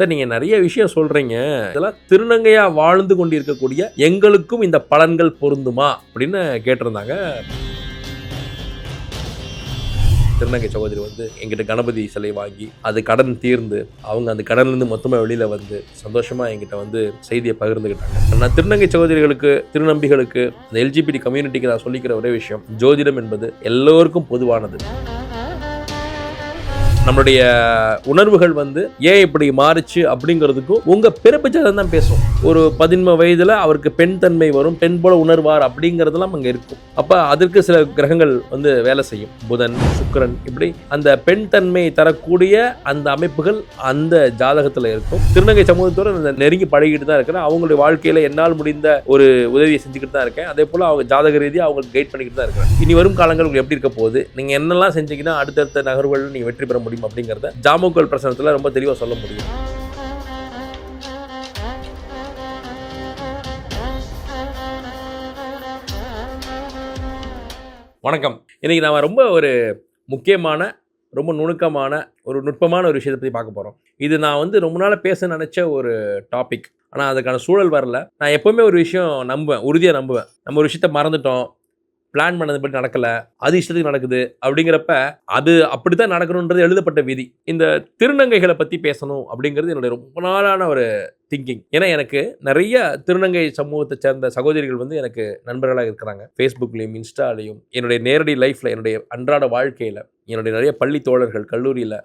Sir நீங்கள் நிறைய விஷயம் சொல்கிறீங்க இதெல்லாம் திருநங்கையாக வாழ்ந்து கொண்டிருக்கக்கூடிய எங்களுக்கும் இந்த பலன்கள் பொருந்துமா? அப்படின்னு கேட்டிருந்தாங்க. திருநங்கை சகோதரி வந்து எங்கிட்ட கணபதி சிலை வாங்கி அது கடன் தீர்ந்து அவங்க அந்த கடன்லேருந்து மொத்தமாக வெளியில் வந்து சந்தோஷமாக எங்கிட்ட வந்து செய்தியை பகிர்ந்துக்கிட்டாங்க. நான் திருநங்கை சகோதரிகளுக்கு திருநம்பிகளுக்கு இந்த எல்ஜிபிடி கம்யூனிட்டிக்கு நான் சொல்லிக்கிற ஒரே விஷயம் ஜோதிடம் என்பது எல்லோருக்கும் பொதுவானது. நம்மளுடைய உணர்வுகள் வந்து ஏன் இப்படி மாறுச்சு அப்படிங்கிறதுக்கும் உங்க பிறப்பு ஜாதகம் தான் பேசும். ஒரு பதின்ம வயதுல அவருக்கு பெண் தன்மை வரும் பெண் போல உணர்வார் அப்படிங்கிறதெல்லாம் அங்க இருக்கும். அப்ப அதற்கு சில கிரகங்கள் வந்து வேலை செய்யும். புதன் சுக்கிரன் இப்படி அந்த பெண் தன்மை தரக்கூடிய அந்த அமைப்புகள் அந்த ஜாதகத்துல இருக்கும். திருநங்கை சமூகத்தோட நான் நெருங்கி பழகிட்டு தான் இருக்கிறேன். அவங்களுடைய வாழ்க்கையில என்னால் முடிந்த ஒரு உதவியை செஞ்சுக்கிட்டு தான் இருக்கேன். அதே போல அவங்க ஜாதக ரீதியாக அவங்களுக்கு கைட் பண்ணிக்கிட்டு தான் இருக்கிறேன். இனி வரும் காலங்கள் உங்களுக்கு எப்படி இருக்க போகுது? நீங்க என்னெல்லாம் செஞ்சீங்கன்னா அடுத்தடுத்த நகர்வுகள் நீங்க வெற்றி பெற முடியும். அப்படிங்கிறத ஜாமுக்கள் பிரசனத்தில் ரொம்ப தெளிவாக சொல்ல முடியும். வணக்கம். இன்றைக்கி நாம் ரொம்ப ஒரு முக்கியமான ரொம்ப நுணுக்கமான ஒரு நுட்பமான ஒரு விஷயத்தை பற்றி பார்க்க போகிறோம் இது நான் வந்து ரொம்ப நாளாக பேச நினச்ச ஒரு டாபிக் ஆனால் அதுக்கான சூழல் வரல. நான் எப்போவுமே ஒரு விஷயம் நம்புவேன் உறுதியாக நம்புவேன். நம்ம ஒரு விஷயத்த மறந்துட்டோம். பிளான் பண்ணது படி நடக்கலை. அது இஷ்டத்துக்கு நடக்குது. அப்படிங்கிறப்ப அது அப்படி தான் நடக்கணுன்றது எழுதப்பட்ட விதி. இந்த திருநங்கைகளை பற்றி பேசணும் அப்படிங்கிறது என்னுடைய ரொம்ப நாளான ஒரு திங்கிங் ஏன்னா எனக்கு நிறைய திருநங்கை சமூகத்தை சேர்ந்த சகோதரிகள் வந்து எனக்கு நண்பர்களாக இருக்கிறாங்க. ஃபேஸ்புக்லேயும் இன்ஸ்டாலையும் என்னுடைய நேரடி லைஃப்பில் என்னுடைய அன்றாட வாழ்க்கையில் என்னுடைய நிறைய பள்ளி தோழர்கள் கல்லூரியில்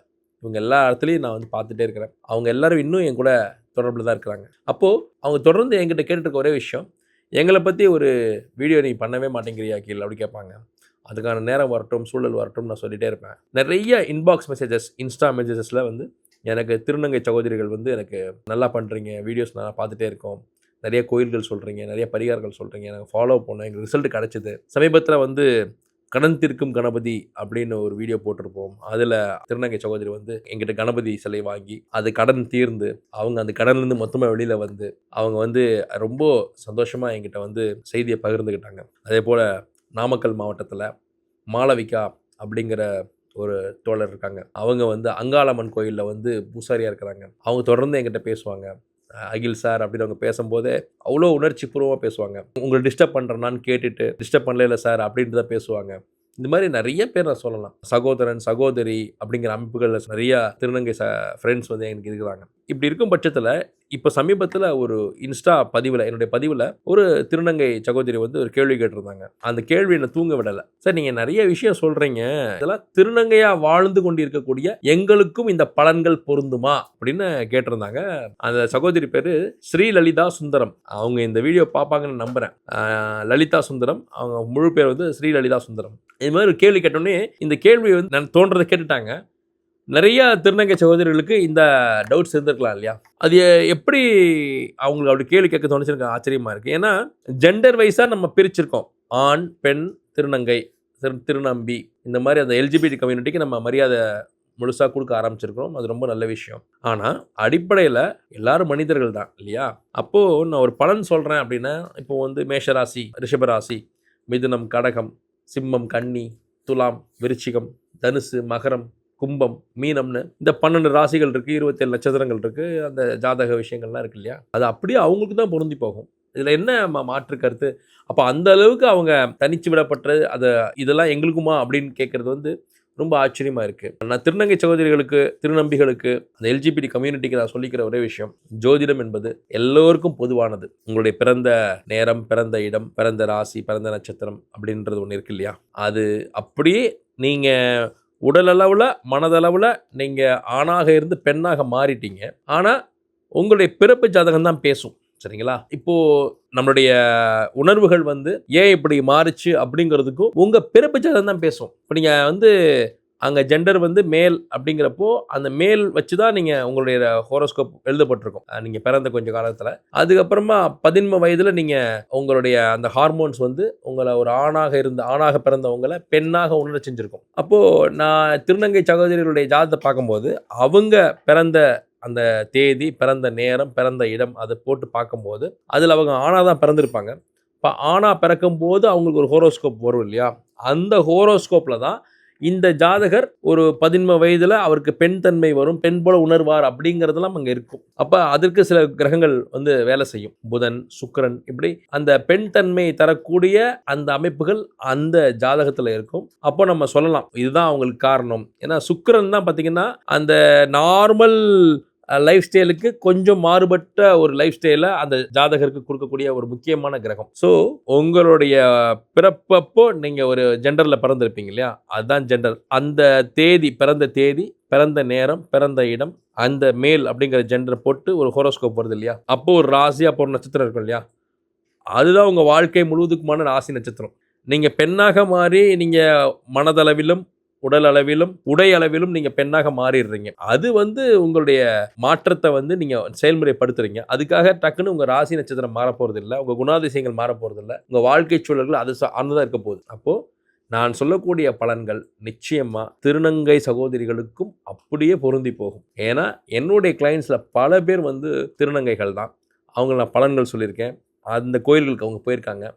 இவங்க எல்லா இடத்துலையும் நான் வந்து பார்த்துட்டே இருக்கிறேன். அவங்க எல்லாரும் இன்னும் என் கூட தொடர்பில் தான் இருக்கிறாங்க. அப்போது அவங்க தொடர்ந்து என்கிட்ட கேட்டுருக்க ஒரே விஷயம் எங்களை பற்றி ஒரு வீடியோ நீ பண்ணவே மாட்டேங்கிறியா கீழே? அப்படி கேட்பாங்க. அதுக்கான நேரம் வரட்டும் சூழல் வரட்டும் நான் சொல்லிகிட்டே இருப்பேன். நிறைய இன்பாக்ஸ் மெசேஜஸ் இன்ஸ்டா மெசேஜஸில் வந்து எனக்கு திருநங்கை சகோதரிகள் வந்து எனக்கு நல்லா பண்ணுறீங்க வீடியோஸ் நான் பார்த்துட்டே இருக்கோம். நிறைய கோயில்கள் சொல்கிறீங்க நிறைய பரிகாரங்கள் சொல்கிறீங்க எனக்கு ஃபாலோ பண்ணோம் எங்களுக்கு ரிசல்ட் கிடச்சிது. சமீபத்தில் வந்து கடன் தீர்க்கும் கணபதி அப்படின்னு ஒரு வீடியோ போட்டிருப்போம். அதில் திருநங்கை சகோதரி வந்து எங்கிட்ட கணபதி சிலை வாங்கி அது கடன் தீர்ந்து அவங்க அந்த கடன்லேருந்து மொத்தமாக வெளியில் வந்து அவங்க வந்து ரொம்ப சந்தோஷமாக எங்கிட்ட வந்து செய்தியை பகிர்ந்துக்கிட்டாங்க. அதே போல் நாமக்கல் மாவட்டத்தில் மாளவிகா அப்படிங்கிற ஒரு தோழர் இருக்காங்க. அவங்க வந்து அங்காளம்மன் கோயிலில் வந்து பூசாரியாக இருக்கிறாங்க. அவங்க தொடர்ந்து எங்கிட்ட பேசுவாங்க. அகில் சார் அப்படின்னு அவங்க பேசும்போதே அவ்வளோ உணர்ச்சி பூர்வமாக பேசுவாங்க. உங்களை டிஸ்டர்ப் பண்ணுறேன்னான்னு கேட்டுட்டு டிஸ்டர்ப் பண்ணல சார் அப்படின்ட்டு தான் பேசுவாங்க. இந்த மாதிரி நிறைய பேர் நான் சொல்லலாம். சகோதரன் சகோதரி அப்படிங்கிற அமைப்புகளில் நிறையா திருநங்கை ச ஃப்ரெண்ட்ஸ் வந்து எனக்கு இருக்கிறாங்க. இப்படி இருக்கும் பட்சத்தில் இப்போ சமீபத்தில் ஒரு இன்ஸ்டா பதிவில் என்னுடைய பதிவில் ஒரு திருநங்கை சகோதரி வந்து ஒரு கேள்வி கேட்டிருந்தாங்க. அந்த கேள்வி என்னை தூங்க விடலை. சார் நீங்கள் நிறைய விஷயம் சொல்கிறீங்க இதெல்லாம் திருநங்கையாக வாழ்ந்து கொண்டிருக்கக்கூடிய எங்களுக்கும் இந்த பலன்கள் பொருந்துமா? அப்படின்னு கேட்டிருந்தாங்க. அந்த சகோதரி பேர் ஸ்ரீ லலிதா சுந்தரம். அவங்க இந்த வீடியோ பார்ப்பாங்கன்னு நம்புகிறேன் லலிதா சுந்தரம். அவங்க முழு பேர் வந்து ஸ்ரீ லலிதா சுந்தரம். இது மாதிரி ஒரு கேள்வி கேட்டோடனே இந்த கேள்வி வந்து நான் தோன்றதை கேட்டுட்டாங்க. நிறைய திருநங்கை சகோதரிகளுக்கு இந்த டவுட்ஸ் இருந்திருக்கலாம் இல்லையா? அது எப்படி அவங்களுக்கு அப்படி கேள்வி கேட்க தோணுச்சு எனக்கு ஆச்சரியமா இருக்கு. ஏன்னா ஜெண்டர் வைஸாக நம்ம பிரிச்சிருக்கோம். ஆண் பெண் திருநங்கை திரு திருநம்பி இந்த மாதிரி அந்த எல்ஜிபிடி கம்யூனிட்டிக்கு நம்ம மரியாதை முழுசாக கொடுக்க ஆரம்பிச்சிருக்கிறோம். அது ரொம்ப நல்ல விஷயம். ஆனால் அடிப்படையில் எல்லாரும் மனிதர்கள் தான் இல்லையா? அப்போது நான் ஒரு பலன் சொல்கிறேன் அப்படின்னா இப்போ வந்து மேஷராசி ரிஷபராசி மிதுனம் கடகம் சிம்மம் கன்னி துலாம் விருச்சிகம் தனுசு மகரம் கும்பம் மீனம்னு இந்த பன்னெண்டு ராசிகள் இருக்குது இருபத்தேழு நட்சத்திரங்கள் இருக்குது அந்த ஜாதக விஷயங்கள்லாம் இருக்கு இல்லையா? அது அப்படியே அவங்களுக்கு தான் பொருந்தி போகும். இதில் என்ன மாற்று கருத்து? அப்போ அந்த அளவுக்கு அவங்க தனிச்சு விடப்பட்டது அதை இதெல்லாம் எங்களுக்குமா அப்படின்னு கேட்குறது வந்து ரொம்ப ஆச்சரியமாக இருக்குது நான் திருநங்கை சகோதரிகளுக்கு திருநம்பிகளுக்கு அந்த எல்ஜிபிடி கம்யூனிட்டிக்கு நான் சொல்லிக்கிற ஒரே விஷயம் ஜோதிடம் என்பது எல்லோருக்கும் பொதுவானது. உங்களுடைய பிறந்த நேரம் பிறந்த இடம் பிறந்த ராசி பிறந்த நட்சத்திரம் அப்படின்றது ஒன்று இருக்கு இல்லையா? அது அப்படியே நீங்கள் உடலளவில் மனதளவில் நீங்கள் ஆணாக இருந்து பெண்ணாக மாறிட்டீங்க. ஆனால் உங்களுடைய பிறப்பு ஜாதகம் தான் பேசும் சரிங்களா? இப்போ நம்மளுடைய உணர்வுகள் வந்து ஏன் இப்படி மாறுச்சு அப்படிங்கிறதுக்கும் உங்கள் பிறப்பு ஜாதகம் தான் பேசும். இப்போ நீங்கள் வந்து அங்கே ஜெண்டர் வந்து மேல் அப்படிங்கிறப்போ அந்த மேல் வச்சு தான் நீங்கள் உங்களுடைய ஹோரோஸ்கோப் எழுதப்பட்டிருக்கும். நீங்கள் பிறந்த கொஞ்ச காலத்தில். அதுக்கப்புறமா பதின்ம வயதில் நீங்கள் உங்களுடைய அந்த ஹார்மோன்ஸ் வந்து உங்களை ஒரு ஆணாக இருந்த ஆணாக பிறந்தவங்களை பெண்ணாக உணர செஞ்சுருக்கும். அப்போது நான் திருநங்கை சகோதரிகளுடைய ஜாதத்தை பார்க்கும்போது அவங்க பிறந்த அந்த தேதி பிறந்த நேரம் பிறந்த இடம் அதை போட்டு பார்க்கும்போது அதில் அவங்க ஆணாக தான் பிறந்திருப்பாங்க. இப்போ ஆணாக பிறக்கும்போது அவங்களுக்கு ஒரு ஹோரோஸ்கோப் வரும் இல்லையா? அந்த ஹோரோஸ்கோப்பில் தான் இந்த ஜாதகர் ஒரு பதின்ம வயதில் அவருக்கு பெண் தன்மை வரும் பெண் போல உணர்வார் அப்படிங்கிறதெல்லாம் அங்கே இருக்கும். அப்போ அதற்கு சில கிரகங்கள் வந்து வேலை செய்யும். புதன் சுக்கரன் இப்படி அந்த பெண் தன்மை தரக்கூடிய அந்த அமைப்புகள் அந்த ஜாதகத்தில் இருக்கும். அப்போ நம்ம சொல்லலாம் இதுதான் அவங்களுக்கு காரணம். ஏன்னா சுக்கரன் தான் பார்த்தீங்கன்னா அந்த நார்மல் லைஃப் ஸ்டைலுக்கு கொஞ்சம் மாறுபட்ட ஒரு லைஃப் ஸ்டைலை அந்த ஜாதகருக்கு கொடுக்கக்கூடிய ஒரு முக்கியமான கிரகம். ஸோ உங்களுடைய பிறப்பப்போ நீங்கள் ஒரு ஜெண்டரில் பிறந்திருப்பீங்க இல்லையா? அதுதான் ஜெண்டர் அந்த தேதி பிறந்த தேதி பிறந்த நேரம் பிறந்த இடம் அந்த மேல் அப்படிங்கிற ஜெண்டரை போட்டு ஒரு ஹோரோஸ்கோப் வருது இல்லையா? அப்போ ஒரு ராசியாக போகிற ஒரு நட்சத்திரம் இருக்கும் இல்லையா? அதுதான் உங்கள் வாழ்க்கை முழுவதுக்குமான ராசி நட்சத்திரம். நீங்கள் பெண்ணாக மாறி நீங்கள் மனதளவிலும் உடல் அளவிலும் உடை அளவிலும் நீங்க பெண்ணாக மாறிடுறீங்க. அது வந்து உங்களுடைய மாற்றத்தை வந்து நீங்க செயல்முறைப்படுத்துறீங்க. அதுக்காக டக்குன்னு உங்க ராசி நட்சத்திரம் மாற போறது இல்லை உங்க குணாதிசயங்கள் மாற போறது இல்லை உங்க வாழ்க்கை சூழல்கள் அது சார்ந்துதான் இருக்க போகுது. அப்போ நான் சொல்லக்கூடிய பலன்கள் நிச்சயமா திருநங்கை சகோதரிகளுக்கும் அப்படியே பொருந்தி போகும். ஏன்னா என்னுடைய கிளைண்ட்ஸில் பல பேர் வந்து திருநங்கைகள் தான். அவங்க நான் பலன்கள் சொல்லியிருக்கேன். அந்த கோயில்களுக்கு அவங்க போயிருக்காங்க.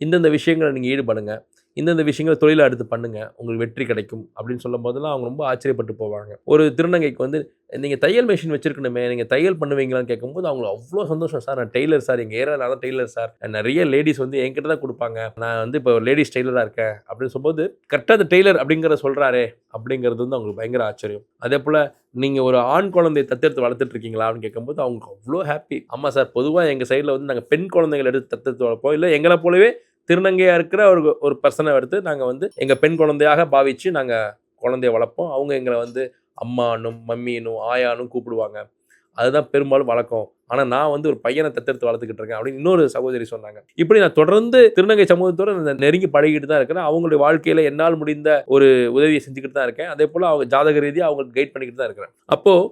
இந்தந்த விஷயங்களை நீங்கள் ஈடுபடுங்க. இந்தந்த விஷயங்களை தொழிலை எடுத்து பண்ணுங்கள் உங்களுக்கு வெற்றி கிடைக்கும். அப்படின்னு சொல்லும் போதெல்லாம் அவங்க ரொம்ப ஆச்சரியப்பட்டு போவாங்க. ஒரு திருநங்கைக்கு வந்து நீங்கள் தையல் மிஷின் வச்சிருக்கணுமே நீங்கள் தையல் பண்ணுவீங்களான்னு கேட்கும்போது அவங்களுக்கு அவ்வளோ சந்தோஷம். சார் நான் டெய்லர் சார் எங்கள் ஏரியா நான் தான் டெய்லர் சார். நிறைய லேடிஸ் வந்து என்கிட்ட தான் கொடுப்பாங்க. நான் வந்து இப்போ லேடிஸ் டெய்லராக இருக்கேன். அப்படின்னு சொல்லும்போது கரெக்டாக அந்த டெய்லர் அப்படிங்கிறத சொல்கிறாரே அப்படிங்கிறது வந்து அவங்களுக்கு பயங்கர ஆச்சரியம். அதே போல் நீங்கள் ஒரு ஆண் குழந்தையை தத்தெடுத்து வளர்த்துட்டு இருக்கீங்களா? அப்படின்னு கேட்கும்போது அவங்களுக்கு அவ்வளோ ஹாப்பி ஆமாம் சார் பொதுவாக எங்கள் சைடில் வந்து நாங்கள் பெண் குழந்தைகள் எடுத்து தத்தெடுத்து வளர்ப்போம். இல்லை எங்களை போலவே திருநங்கையாக இருக்கிற ஒரு ஒரு பர்சனை எடுத்து நாங்கள் வந்து எங்கள் பெண் குழந்தையாக பாவித்து நாங்கள் குழந்தைய வளர்ப்போம். அவங்க எங்களை வந்து அம்மானும் மம்மினும் ஆயானும் கூப்பிடுவாங்க. அதுதான் பெரும்பாலும் வழக்கம். ஆனால் நான் வந்து ஒரு பையனை தத்தெடுத்து வளர்த்துக்கிட்டு இருக்கேன் அப்படின்னு இன்னொரு சகோதரி சொன்னாங்க. இப்படி நான் தொடர்ந்து திருநங்கை சமூகத்தோட நான் நெருங்கி பழகிட்டு தான் இருக்கிறேன். அவங்களுடைய வாழ்க்கையில் என்னால் முடிந்த ஒரு உதவியை செஞ்சுக்கிட்டு தான் இருக்கேன். அதே போல் அவங்க ஜாதக ரீதியாக அவங்களுக்கு கைட் பண்ணிக்கிட்டு தான் இருக்கிறேன். அப்போது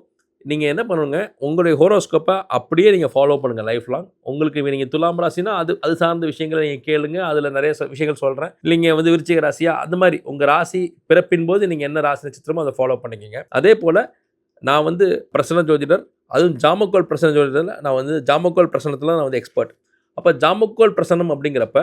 நீங்கள் என்ன பண்ணுங்க உங்களுடைய ஹோரோஸ்கோப்பை அப்படியே நீங்கள் ஃபாலோ பண்ணுங்கள் லைஃப் லாங் உங்களுக்கு நீங்கள் துலாம் ராசினா அது அது சார்ந்த விஷயங்களை நீங்கள் கேளுங்க. அதில் நிறைய ச- விஷயங்கள் சொல்கிறேன் நீங்கள் வந்து விருச்சிக ராசியா அது மாதிரி உங்கள் ராசி பிறப்பின் போது நீங்கள் என்ன ராசி நட்சத்திரமோ அதை ஃபாலோ பண்ணிக்கோங்க. அதே போல் நான் வந்து பிரசன்ன ஜோதிடர் அதுவும் ஜாமக்கோல் பிரசன்ன ஜோதிடரில் நான் வந்து ஜாமக்கோல் பிரசனத்தில் நான் வந்து எக்ஸ்பர்ட் அப்போ ஜாமக்கோல் பிரசனம் அப்படிங்கிறப்ப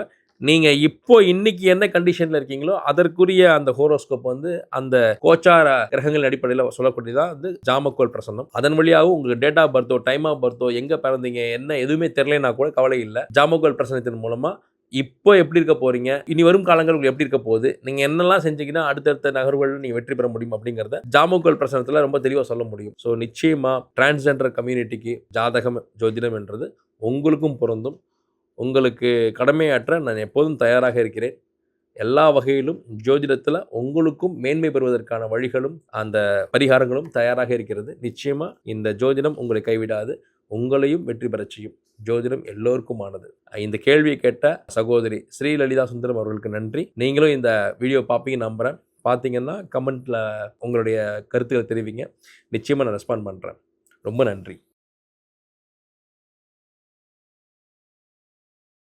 நீங்கள் இப்போ இன்னைக்கு என்ன கண்டிஷனில் இருக்கீங்களோ அதற்குரிய அந்த ஹோரோஸ்கோப் வந்து அந்த கோச்சார கிரகங்கள் அடிப்படையில் சொல்லக்கூடியதான் வந்து ஜாமக்கோல் பிரசன்னம். அதன் வழியாகவும் உங்களுக்கு டேட் ஆஃப் பர்த்தோ டைம் ஆஃப் பர்த்தோ எங்கே பிறந்தீங்க என்ன எதுவுமே தெரியலனா கூட கவலை இல்லை. ஜாமக்கோல் பிரசனத்தின் மூலமாக இப்போ எப்படி இருக்க போறீங்க இனி வரும் காலங்கள் உங்களுக்கு எப்படி இருக்க போகுது நீங்க என்னெல்லாம் செஞ்சீங்கன்னா அடுத்தடுத்த நகர்வுகள் நீங்க வெற்றி பெற முடியும் அப்படிங்கிறத ஜாமக்கோல் பிரசனத்தில் ரொம்ப தெளிவாக சொல்ல முடியும். ஸோ நிச்சயமா டிரான்ஸ்ஜெண்டர் கம்யூனிட்டிக்கு ஜாதகம் ஜோதிடம் என்றது உங்களுக்கும் பொருந்தும். உங்களுக்கு கடமையாற்ற நான் எப்போதும் தயாராக இருக்கிறேன். எல்லா வகையிலும் ஜோதிடத்தில் உங்களுக்கும் மேன்மை பெறுவதற்கான வழிகளும் அந்த பரிகாரங்களும் தயாராக இருக்கிறது. நிச்சயமாக இந்த ஜோதிடம் உங்களை கைவிடாது உங்களையும் வெற்றி பெறச் செய்யும். ஜோதிடம் எல்லோருக்குமானது. இந்த கேள்வியை கேட்ட சகோதரி ஸ்ரீ லலிதா சுந்தரம் அவர்களுக்கு நன்றி. நீங்களும் இந்த வீடியோ பார்ப்பீங்க நம்புகிறேன் பார்த்தீங்கன்னா கமெண்ட்டில் உங்களுடைய கருத்துக்களை தெரிவிங்க. நிச்சயமாக நான் ரெஸ்பாண்ட் பண்ணுறேன் ரொம்ப நன்றி.